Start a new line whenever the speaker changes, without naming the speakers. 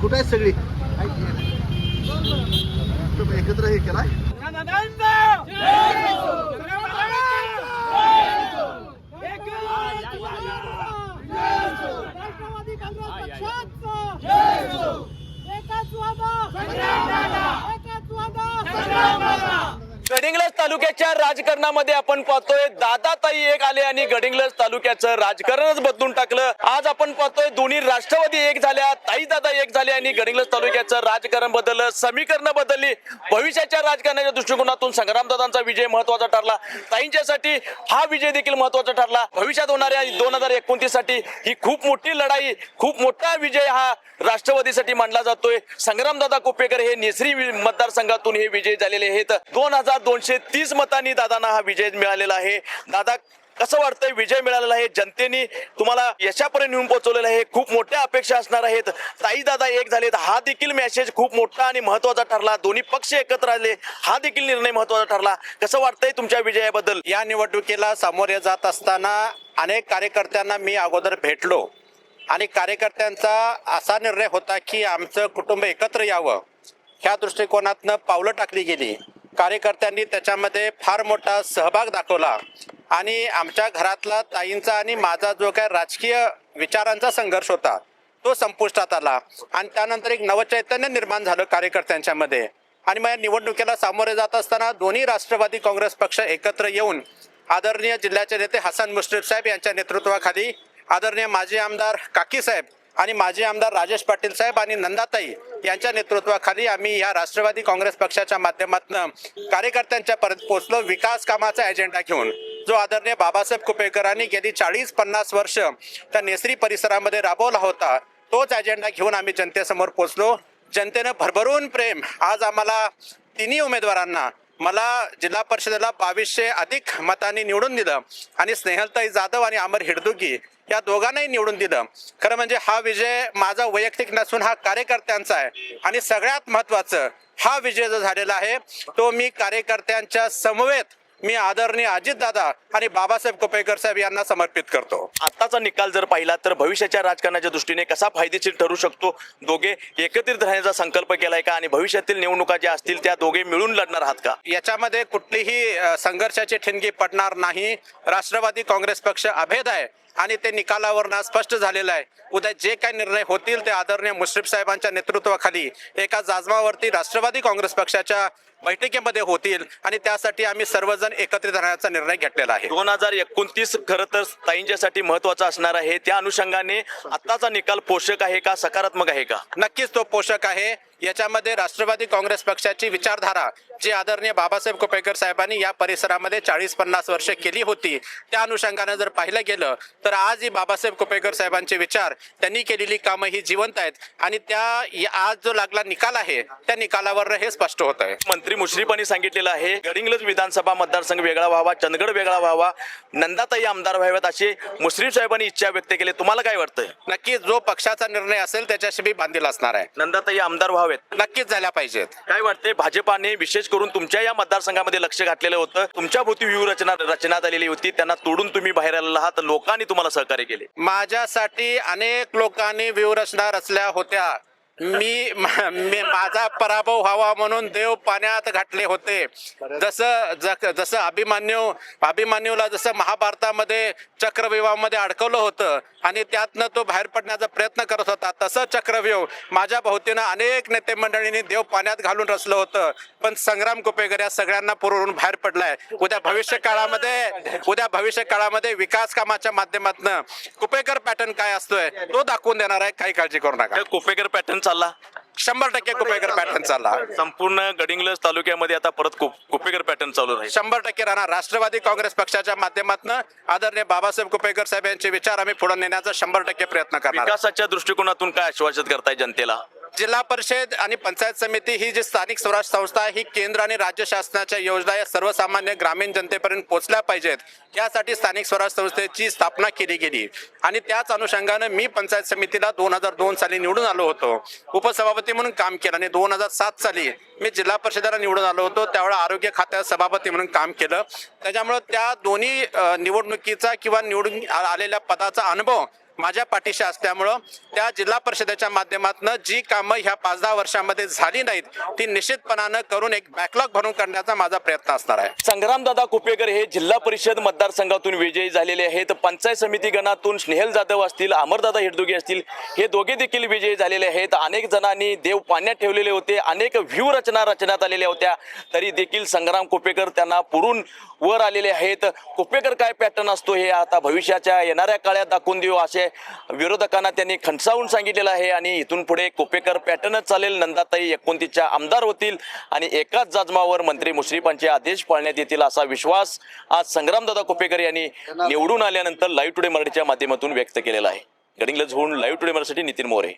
कुठं आहेत सगळी? तुम्ही एकत्र हे केलाय.
राष्ट्रवादी काँग्रेस एकाच वादा. एकाच वादा.
गडिंग्लज तालुक्याच्या राजकारणामध्ये आपण पाहतोय दादाताई एक आले आणि गडिंग्लज तालुक्याचं राजकारणच बदलून टाकलं. आज आपण पाहतोय दोन्ही राष्ट्रवादी एक झाल्या ताई दादा एक झाले आणि गडिंग्लज तालुक्याचं राजकारण बदललं समीकरण बदलली. भविष्याच्या राजकारणाच्या दृष्टिकोनातून संग्रामदादांचा विजय महत्त्वाचा ठरला. ताईंच्यासाठी हा विजय देखील महत्त्वाचा ठरला. भविष्यात होणाऱ्या दोन हजार एकोणतीससाठी ही खूप मोठी लढाई खूप मोठा विजय हा राष्ट्रवादीसाठी मानला जातोय. संग्रामदादा कुपेकर हे नेसरी मतदारसंघातून हे विजय झालेले आहेत. दोन हजार दोनशे तीस मतांनी दादांना हा विजय मिळालेला आहे. दादा कसं वाटतंय विजय मिळालेला आहे? जनतेने तुम्हाला यशापर्यंत नेऊन पोहोचवलेलं आहे. खूप मोठ्या अपेक्षा असणार आहेत. ताई दादा एक झालेत. हा देखील मेसेज खूप मोठा आणि महत्त्वाचा ठरला. दोन्ही पक्ष एकत्र आले. हा देखील निर्णय महत्त्वाचा ठरला. कसं वाटतंय तुमच्या विजयाबद्दल?
या निवडणुकीला सामोरे जात असताना अनेक कार्यकर्त्यांना मी अगोदर भेटलो. आणि कार्यकर्त्यांचा असा निर्णय होता की आमचं कुटुंब एकत्र यावं. ह्या दृष्टिकोनातनं पावलं टाकली गेली. कार्यकर्त्यांनी त्याच्यामध्ये फार मोठा सहभाग दाखवला. आणि आमच्या घरातला ताईंचा आणि माझा जो काय राजकीय विचारांचा संघर्ष होता तो संपुष्टात आला. आणि त्यानंतर एक नवचैतन्य निर्माण झालं कार्यकर्त्यांच्या मध्ये. आणि मग या निवडणुकीला सामोरे जात असताना दोन्ही राष्ट्रवादी काँग्रेस पक्ष एकत्र येऊन आदरणीय जिल्ह्याचे नेते हसन मुश्रीफ साहेब यांच्या नेतृत्वाखाली आदरणीय माजी आमदार काकी साहेब आणि माजी आमदार राजेश पाटील साहेब आणि नंदाताई यांच्या नेतृत्वाखाली आम्ही या राष्ट्रवादी काँग्रेस पक्षाच्या माध्यमातून कार्यकर्त्यांच्या परत पोचलो विकास कामाचा एजेंडा घेऊन. जो आदरणीय बाबासाहेब कुपेकरांनी गेली चाळीस पन्नास वर्ष त्या नेसरी परिसरामध्ये राबवला होता तोच अजेंडा घेऊन आम्ही जनतेसमोर पोचलो. जनतेनं भरभरून प्रेम. आज आम्हाला तिन्ही उमेदवारांना मला जिल्हा परिषदेला बावीसशे अधिक मतांनी निवडून दिलं आणि स्नेहलताई जाधव आणि अमर हिडदुगी या दोघांनाही निवडून दिलं. खरं म्हणजे हा विजय माझा वैयक्तिक नसून हा कार्यकर्त्यांचा आहे. आणि सगळ्यात महत्वाचं हा विजय जो झालेला आहे तो मी कार्यकर्त्यांच्या समवेत मी आदरणीय अजितदादा आणि बाबासाहेब कुपेकर साहेब यांना समर्पित करतो.
आताचा निकाल जर पाहिला तर भविष्याच्या राजकारणाच्या दृष्टीने कसा फायदेशीर ठरू शकतो? दोघे एकत्रित राहण्याचा संकल्प केलाय का? आणि भविष्यातील निवडणुका ज्या असतील त्या दोघे मिळून लढणार आहात का?
याच्यामध्ये कुठलीही संघर्षाची ठिणगी पडणार नाही. राष्ट्रवादी काँग्रेस पक्ष अभेद आहे. आणि ते निकालावरनं स्पष्ट झालेलं आहे. उद्या जे काही निर्णय होतील ते आदरणीय मुश्रीफ साहेबांच्या नेतृत्वाखाली एका जाजमावरती राष्ट्रवादी काँग्रेस पक्षाच्या बैठकीमध्ये होतील आणि त्यासाठी आम्ही सर्वजण एकत्रित राहण्याचा निर्णय घेतलेला आहे.
दोन हजार एकोणतीस खरं तर ताईंच्यासाठी महत्त्वाचा असणार आहे. त्या अनुषंगाने आताचा निकाल पोषक आहे का सकारात्मक आहे का?
नक्कीच तो पोषक आहे. याच्यामध्ये राष्ट्रवादी काँग्रेस पक्षाची विचारधारा जी आदरणीय बाबासाहेब कुपेकर साहेबांनी या परिसरामध्ये चाळीस पन्नास वर्ष केली होती त्या अनुषंगाने जर पाहिलं गेलं तर आज ही बाबासाहेब कुपेकर साहेबांचे विचार त्यांनी केलेली कामं ही जिवंत आहेत आणि त्या आज जो लागला निकाल आहे त्या निकालावर हे स्पष्ट होत आहे.
मंत्री मुश्रीफांनी सांगितलेलं आहे गडिंग्लज विधानसभा मतदारसंघ वेगळा व्हावा चंदगड वेगळा व्हावा नंदाताई आमदार व्हाव्यात असे मुश्रीफ साहेबांनी इच्छा व्यक्त केली. तुम्हाला काय वाटतंय?
नक्कीच जो पक्षाचा निर्णय असेल त्याच्याशी मी बांधील असणार आहे.
नंदाताई आमदार व्हावेत
नक्कीच झाल्या पाहिजेत.
काय वाटतंय भाजपाने विशेष करून तुमच्या या मतदारसंघामध्ये लक्ष घातलेलं होतं? तुमच्या भोवती व्यूह रचना आलेली होती. त्यांना तोडून तुम्ही बाहेर आलेला आहात. लोकांनी तुम्हाला सहकार्य केले.
माझ्यासाठी अनेक लोकांनी व्यूहरचना रचल्या होत्या. मी माझा पराभव व्हावा म्हणून देव पाण्यात घातले होते. जसं जसं अभिमन्यू अभिमन्यूला जसं महाभारतामध्ये चक्रव्यूहामध्ये अडकवलं होतं आणि त्यातनं तो बाहेर पडण्याचा प्रयत्न करत होता तसं चक्रव्यूह माझ्या भोवतीनं अनेक नेते मंडळींनी देव पाण्यात घालून रचलं होतं. पण संग्राम कुपेकर या सगळ्यांना पुरवून बाहेर पडलाय. उद्या भविष्य काळामध्ये उद्या भविष्य काळामध्ये विकास कामाच्या माध्यमातून कुपेकर पॅटर्न काय असतोय तो दाखवून देणार आहे. काही काळजी करू नका.
कुपेकर पॅटर्न चालला?
शंभर टक्के कुपेकर पॅटर्न चालला.
संपूर्ण गडिंग्लज तालुक्यामध्ये आता परत कुप- कुपेकर पॅटर्न चालू राहील.
शंभर टक्के राहणार. राष्ट्रवादी काँग्रेस पक्षाच्या माध्यमातून आदरणीय बाबासाहेब कुपेकर साहेब यांचे विचार आम्ही पुढे नेण्याचा शंभर टक्के प्रयत्न करणार.
विकासाच्या दृष्टिकोनातून काय आश्वासित करताय जनतेला?
जिल्हा परिषद आणि पंचायत समिती ही जी स्थानिक स्वराज्य संस्था आहे ही केंद्र आणि राज्य शासनाच्या योजना या सर्वसामान्य ग्रामीण जनतेपर्यंत पोहोचल्या पाहिजेत. यासाठी स्थानिक स्वराज्य संस्थेची स्थापना केली गेली. आणि त्याच अनुषंगानं मी पंचायत समितीला दोन हजार दोन साली निवडून आलो होतो. उपसभापती म्हणून काम केलं आणि दोन हजार सात साली मी जिल्हा परिषदेला निवडून आलो होतो. त्यावेळेला आरोग्य खात्यात सभापती म्हणून काम केलं. त्याच्यामुळं त्या दोन्ही निवडणुकीचा किंवा निवडून आलेल्या पदाचा अनुभव माझ्या पाठीशी असल्यामुळं त्या जिल्हा परिषदेच्या माध्यमातून जी कामं ह्या पाच दहा वर्षामध्ये झाली नाहीत ती निश्चितपणानं करून एक बॅकलॉग भरून करण्याचा माझा प्रयत्न असणार आहे.
संग्रामदादा कुपेकर हे जिल्हा परिषद मतदारसंघातून विजयी झालेले आहेत. पंचायत समिती गणातून स्नेहल जाधव असतील अमरदादा हिरदुगे असतील हे दोघे देखील विजयी झालेले आहेत. अनेक जणांनी देव पाण्यात ठेवलेले होते. अनेक व्यूहरचना रचना रचण्यात आलेल्या होत्या. तरी देखील संग्राम कुपेकर त्यांना पुरून वर आलेले आहेत. कुपेकर काय पॅटर्न असतो हे आता भविष्याच्या येणाऱ्या काळात दाखवून देऊ असे विरोधकांना त्यांनी खणसावून सांगितलेलं आहे आणि इथून पुढे कोपेकर पॅटर्नच चालेल. नंदाताई एकोणतीसच्या आमदार होतील आणि एकाच जाजमावर मंत्री मुश्रीफांचे आदेश पाळण्यात येतील असा विश्वास आज संग्रामदादा कोपेकर यांनी निवडून आल्यानंतर लाईव्ह टुडे मराठीच्या माध्यमातून व्यक्त केलेला आहे. गडिंग्लज होऊन लाईव्ह टुडे मराठीसाठी नितीन मोरे.